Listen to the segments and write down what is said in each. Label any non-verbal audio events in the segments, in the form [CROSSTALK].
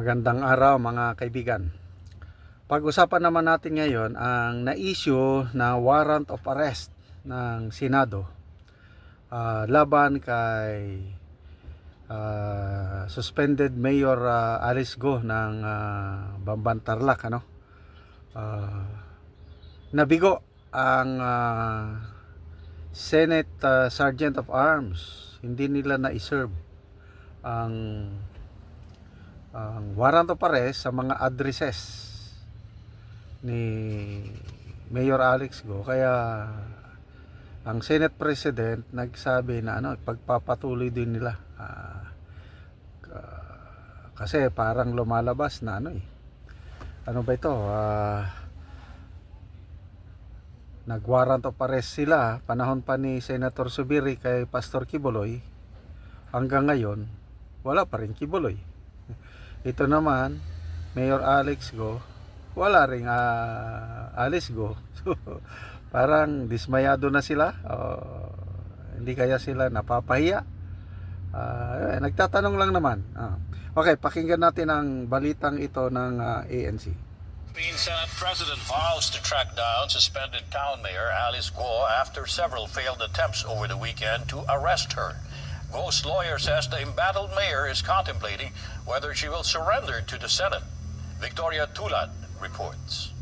Magandang araw mga kaibigan. Pag-usapan naman natin ngayon ang na-issue na warrant of arrest ng Senado ah, laban kay ah, suspended Mayor ah, Alice Go ng ah, Bamban ano. Ah, nabigo ang ah, Senate ah, Sergeant of Arms. Hindi nila na-serve ang ang warrant of arrest sa mga addresses ni Mayor Alex Go. Kaya ang Senate President nagsabi na ano pagpapatuloy din nila. Ah, ka- kasi parang lumalabas na ano eh. Ano ba ito? Ah, nag-warrant of arrest sila. Panahon pa ni Senator Subiri kay Pastor Kibuloy. Hanggang ngayon wala pa rin Kibuloy ito naman, Mayor Alex Go, wala ring ah, Alice Go. [LAUGHS] So, parang dismayado na sila. O, hindi kaya sila napapahiya. Ah, eh, nagtatanong lang naman. Ah. Okay, pakinggan natin ang balitang ito ng ah, ANC. Philippines Senate President vows to track down suspended town mayor Alice Guo after several failed attempts over the weekend to arrest her. Guo's lawyer says the embattled mayor is contemplating whether she will surrender to the Senate. Victoria Tulad reports.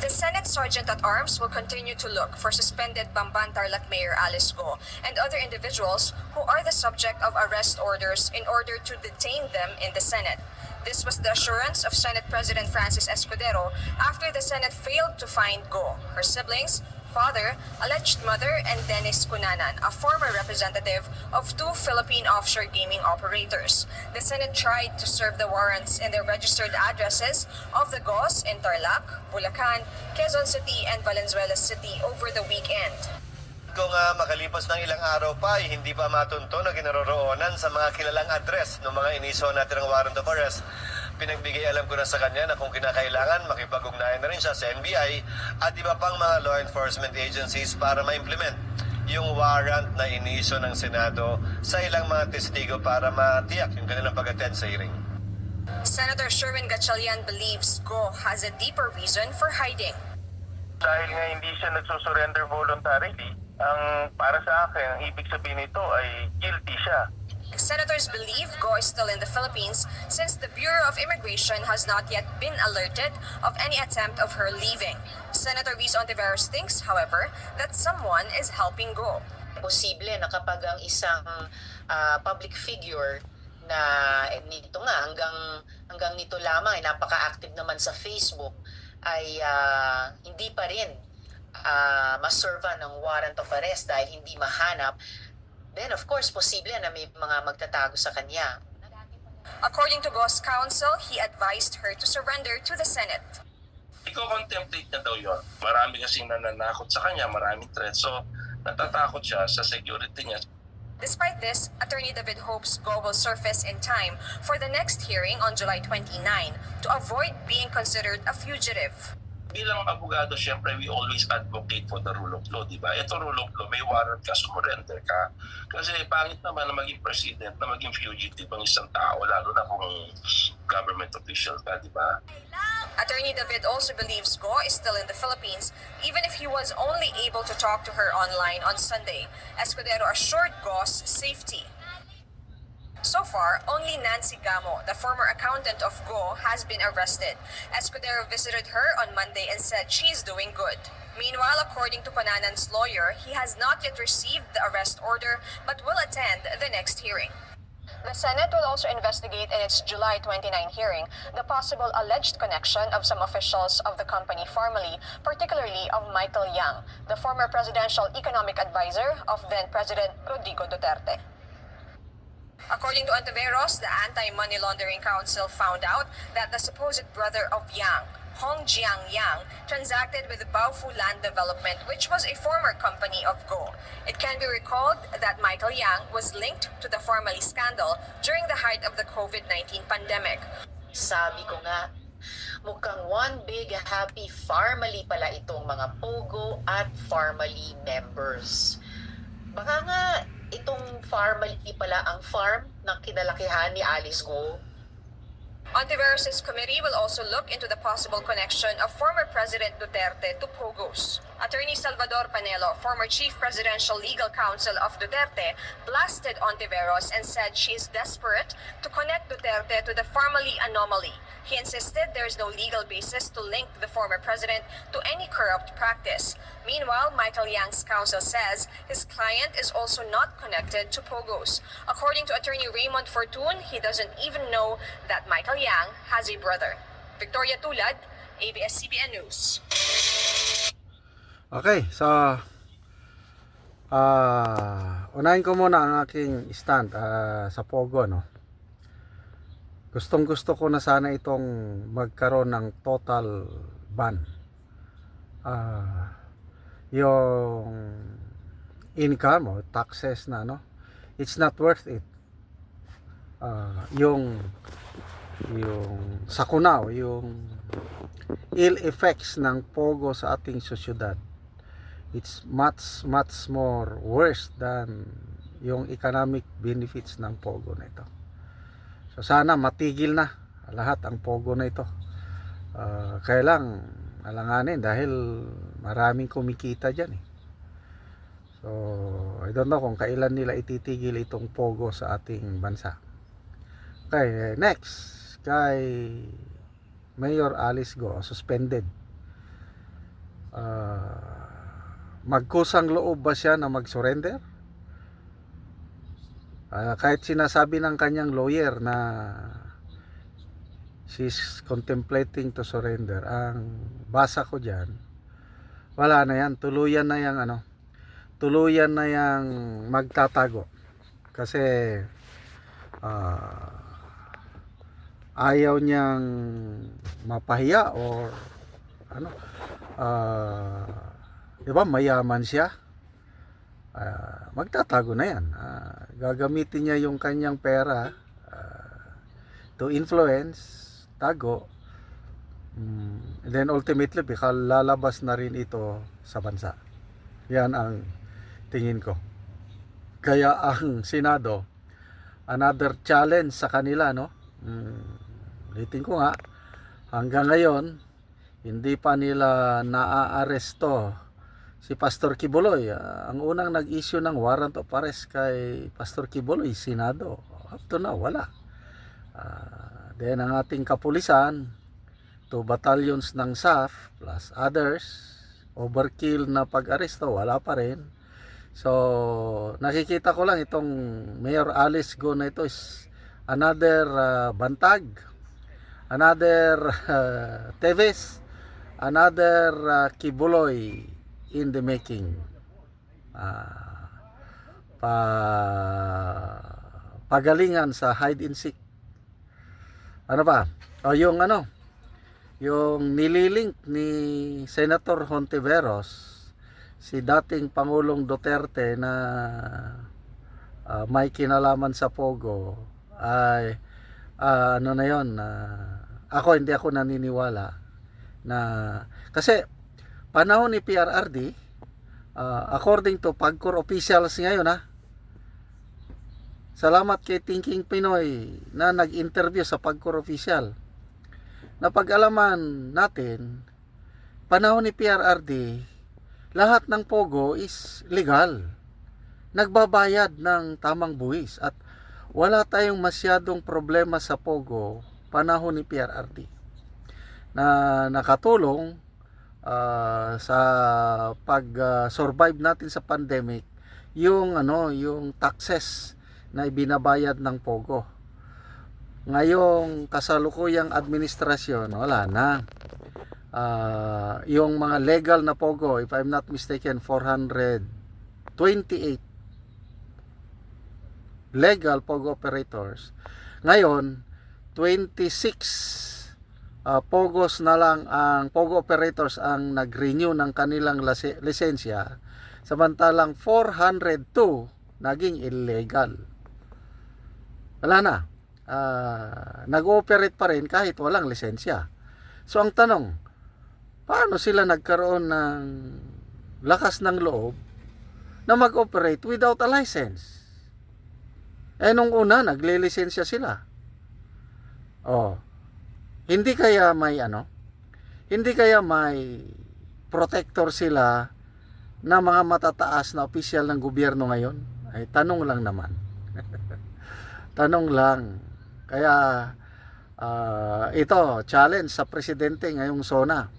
The Senate Sergeant at Arms will continue to look for suspended Bamban Tarlac Mayor Alice Go and other individuals who are the subject of arrest orders in order to detain them in the Senate. This was the assurance of Senate President Francis Escudero after the Senate failed to find Go, her siblings, father, alleged mother, and Dennis Cunanan, a former representative of two Philippine offshore gaming operators. The Senate tried to serve the warrants in their registered addresses of the GOS in Tarlac, Bulacan, Quezon City, and Valenzuela City over the weekend. Kung uh, makalipas ng ilang araw pa, ay hindi pa matunto na ginaroroonan sa mga kilalang address ng mga iniso natin ng warrant of arrest. Pinagbigay alam ko na sa kanya na kung kinakailangan, makipag-ugnayan na rin siya sa NBI at iba pang mga law enforcement agencies para ma-implement yung warrant na iniso ng Senado sa ilang mga testigo para matiyak yung kanilang pag-attend sa hearing. Senator Sherwin Gatchalian believes Go has a deeper reason for hiding. dahil nga hindi siya nagsusurrender voluntarily, ang para sa akin, ang ibig sabihin nito ay guilty siya. Senators believe Go is still in the Philippines since the Bureau of Immigration has not yet been alerted of any attempt of her leaving. Senator Riz Ontiveros thinks, however, that someone is helping Go. posible na kapag ang isang ah, public figure na eh, nito nga hanggang hanggang nito lamang ay napaka-active naman sa Facebook ay ah, hindi pa rin uh, maserva ng warrant of arrest dahil hindi mahanap then of course posible na may mga magtatago sa kanya According to Go's counsel, he advised her to surrender to the Senate. Iko-contemplate niya daw yun. Marami kasing nananakot sa kanya, maraming threats. So, natatakot siya sa security niya. Despite this, Attorney David hopes Go will surface in time for the next hearing on July 29 to avoid being considered a fugitive. Bilang abogado, syempre, we always advocate for the rule of law, di ba? Ito rule of law, may warrant ka, surrender ka. Kasi pangit naman na maging president, na maging fugitive ang isang tao, lalo na kung government official ka, di ba? Attorney David also believes Go is still in the Philippines, even if he was only able to talk to her online on Sunday. Escudero assured Go's safety. So far, only Nancy Gamo, the former accountant of Go, has been arrested. Escudero visited her on Monday and said she's doing good. Meanwhile, according to Pananan's lawyer, he has not yet received the arrest order but will attend the next hearing. The Senate will also investigate in its July 29 hearing the possible alleged connection of some officials of the company formally, particularly of Michael Yang, the former presidential economic advisor of then President Rodrigo Duterte. According to Antaveros, the Anti-Money Laundering Council found out that the supposed brother of Yang, Hong Jiang Yang, transacted with Baofu Land Development, which was a former company of Go. It can be recalled that Michael Yang was linked to the Formally scandal during the height of the COVID-19 pandemic. sabi ko nga mukhang one big happy family pala itong mga Pogo at Farmally members. Baka nga itong Farmally pala ang farm ng kinalakihan ni Alice Go Ontiveros' committee will also look into the possible connection of former President Duterte to Pogos. Attorney Salvador Panelo, former chief presidential legal counsel of Duterte, blasted Ontiveros and said she is desperate to connect Duterte to the family anomaly. He insisted there is no legal basis to link the former president to any corrupt practice. Meanwhile, Michael Yang's counsel says his client is also not connected to Pogos. According to attorney Raymond Fortune, he doesn't even know that Michael Yang has a brother. Victoria Tulad, ABS-CBN News. Okay, so ah unahin ko muna ang aking stand ah, sa Pogo no. Gustong gusto ko na sana itong magkaroon ng total ban. Ah yung income o taxes na no. It's not worth it. Ah yung yung sakunaw, yung ill effects ng pogo sa ating sosyedad it's much much more worse than yung economic benefits ng pogo na ito. So sana matigil na lahat ang pogo na ito. Uh, kaya lang alanganin dahil maraming kumikita dyan eh. So I don't know kung kailan nila ititigil itong pogo sa ating bansa. Okay, next kay Mayor Alice Go suspended. Uh, magkusang loob ba siya na mag-surrender? Ah, kahit sinasabi ng kanyang lawyer na she's contemplating to surrender, ang basa ko dyan, wala na yan, tuluyan na yang ano, tuluyan na yang magtatago. Kasi ah, ayaw niyang mapahiya or ano, ah, di ba mayaman siya? Ah, magtatago na yan. Ah, gagamitin niya yung kanyang pera ah, to influence tago. Mm, and then ultimately baka lalabas na rin ito sa bansa. Yan ang tingin ko. Kaya ang senado another challenge sa kanila no? Mm, ulitin ko nga hanggang ngayon hindi pa nila naaaresto si Pastor Kibuloy. Ah, ang unang nag-issue ng warrant of arrest kay Pastor Kibuloy, Senado. Up to now, wala. Ah, then ang ating kapulisan, two battalions ng SAF plus others, overkill na pag-aresto, wala pa rin. So, nakikita ko lang itong Mayor Alice Go na ito is another ah, bantag, another [LAUGHS] ah, Teves, another ah, Kibuloy in the making. Ah, pa pagalingan sa hide and seek. Ano ba? O yung ano, yung nililink ni Senator Hontiveros si dating Pangulong Duterte na ah, may kinalaman sa Pogo ay ah, ano na yon ako hindi ako naniniwala na kasi panahon ni PRRD ah, according to Pagcor officials ngayon ha salamat kay Thinking Pinoy na nag-interview sa Pagcor official. Na pag-alaman natin panahon ni PRRD lahat ng Pogo is legal. Nagbabayad ng tamang buwis at wala tayong masyadong problema sa Pogo panahon ni PRRD na nakatulong ah, sa pag-survive natin sa pandemic yung ano yung taxes na ibinabayad ng Pogo. Ngayong kasalukuyang administrasyon wala na. Ah, yung mga legal na Pogo if I'm not mistaken 428 legal Pogo operators. Ngayon 26 uh, Pogos na lang ang Pogo operators ang nag-renew ng kanilang lisensya samantalang 402 naging illegal. Wala na. Ah, nag-ooperate pa rin kahit walang lisensya. So ang tanong, paano sila nagkaroon ng lakas ng loob na mag-operate without a license? Eh nung una, naglilisensya sila. Oh, Hindi kaya may ano? Hindi kaya may protector sila na mga matataas na opisyal ng gobyerno ngayon? Ay tanong lang naman. [LAUGHS] tanong lang. Kaya ah, ito, challenge sa presidente ngayong zona.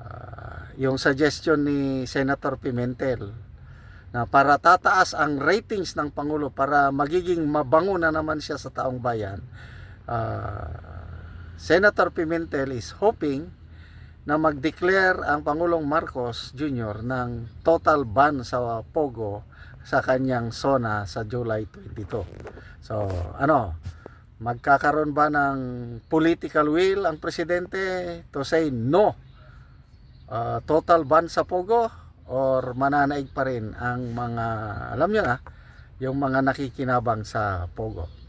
Ah, yung suggestion ni Senator Pimentel na para tataas ang ratings ng Pangulo para magiging mabango na naman siya sa taong bayan. ah, Senator Pimentel is hoping na mag-declare ang Pangulong Marcos Jr. ng total ban sa Pogo sa kanyang zona sa July 22. So, ano, magkakaroon ba ng political will ang presidente to say no uh, total ban sa Pogo or mananaig pa rin ang mga alam nyo na yung mga nakikinabang sa Pogo